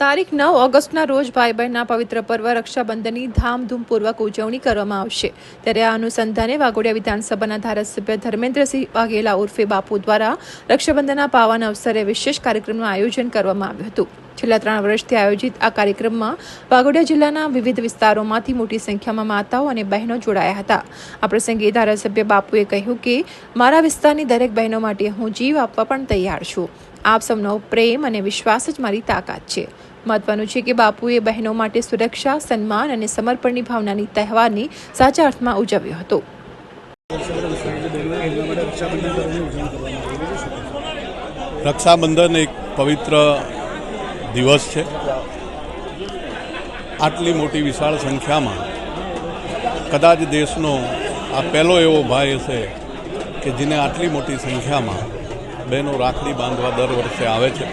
તારીખ નવ ઓગસ્ટના રોજ ભાઈ બહેનના પવિત્ર પર્વ રક્ષાબંધનની ધામધૂમપૂર્વક ઉજવણી કરવામાં આવશે. ત્યારે આ અનુસંધાને વાઘોડિયા વિધાનસભાના ધારાસભ્ય ધર્મેન્દ્રસિંહ વાઘેલા ઉર્ફે બાપુ દ્વારા રક્ષાબંધનના પાવન અવસરે વિશેષ કાર્યક્રમનું આયોજન કરવામાં આવ્યું હતું. છેલ્લા ત્રણ વર્ષથી આયોજિત આ કાર્યક્રમમાં વાઘોડિયા જિલ્લાના વિવિધ વિસ્તારોમાંથી મોટી સંખ્યામાં માતાઓ અને બહેનો જોડાયા હતા. આ પ્રસંગે ધારાસભ્ય બાપુએ કહ્યું કે, મારા વિસ્તારની દરેક બહેનો માટે હું જીવ આપવા પણ તૈયાર છું. આપ સૌનો પ્રેમ અને વિશ્વાસ જ મારી તાકાત છે. મહત્વનું છે કે બાપુએ બહેનો માટે સુરક્ષા, સન્માન અને સમર્પણની ભાવનાની તહેવારની સાચા અર્થમાં ઉજવ્યો હતો. રક્ષાબંધન એક પવિત્ર દિવસ છે. આટલી મોટી વિશાળ સંખ્યામાં કદાચ દેશનો આ પહેલો એવો ભાઈ હશે કે જેને આટલી મોટી સંખ્યામાં બહેનો રાખડી બાંધવા દર વર્ષે આવે છે.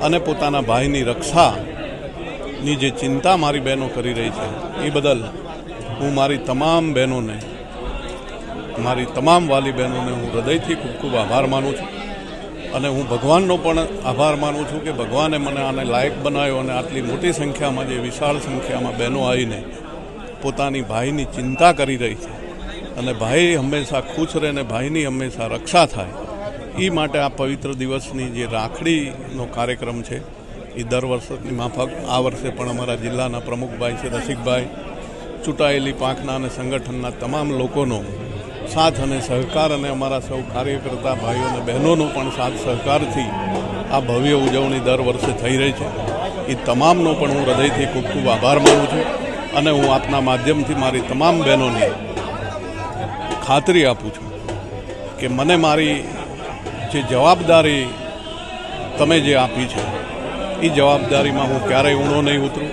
અને પોતાના ભાઈની રક્ષાની જે ચિંતા મારી બહેનો કરી રહી છે, એ બદલ હું મારી તમામ બહેનોને, મારી તમામ વાલી બહેનોને હું હૃદયથી ખૂબ ખૂબ આભાર માનું છું. અને હું ભગવાનનો પણ આભાર માનું છું કે ભગવાને મને આને લાયક બનાવ્યો અને આટલી મોટી સંખ્યામાં જે વિશાળ સંખ્યામાં બહેનો આવીને પોતાની ભાઈની ચિંતા કરી રહી છે. અને ભાઈ હંમેશા ખુશ રહે અને ભાઈની હંમેશા રક્ષા થાય. એ માટે આ પવિત્ર દિવસની જે રાખડીનો કાર્યક્રમ છે એ દર વર્ષની માફક, આ વર્ષે પણ અમારા જિલ્લાના પ્રમુખભાઈ છે, રસિકભાઈ, ચૂંટાયેલી પાંખના અને સંગઠનના તમામ લોકોનો સાથ અને સહકાર અને અમારા સૌ કાર્યકર્તા ભાઈઓ અને બહેનોનો પણ સાથ સહકારથી આ ભવ્ય ઉજવણી દર વર્ષે થઈ રહી છે. એ તમામનો પણ હું હૃદયથી ખૂબ ખૂબ આભાર માનું છું અને હું આપના માધ્યમથી મારી તમામ બહેનોને ખાતરી આપું છું કે મને મારી જે જવાબદારી તમે જે આપી છે એ જવાબદારીમાં હું ક્યારેય ઊણો નહીં ઉતરું.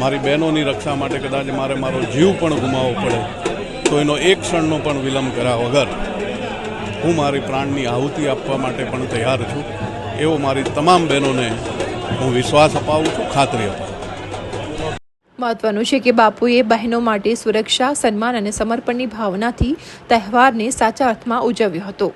મારી બહેનોની રક્ષા માટે કદાચ મારે મારો જીવ પણ ગુમાવવો પડે, તો એનો એક ક્ષણનો પણ વિલંબ કર્યા વગર હું મારી પ્રાણની આહુતિ આપવા માટે પણ તૈયાર છું. એવો મારી તમામ બહેનોને હું વિશ્વાસ અપાવું છું, ખાતરી અપાવું મહત્વનું છે કે બાપુએ બહેનો માટે સુરક્ષા, સન્માન અને સમર્પણની ભાવનાથી તહેવારને સાચા અર્થમાં ઉજવ્યો હતો.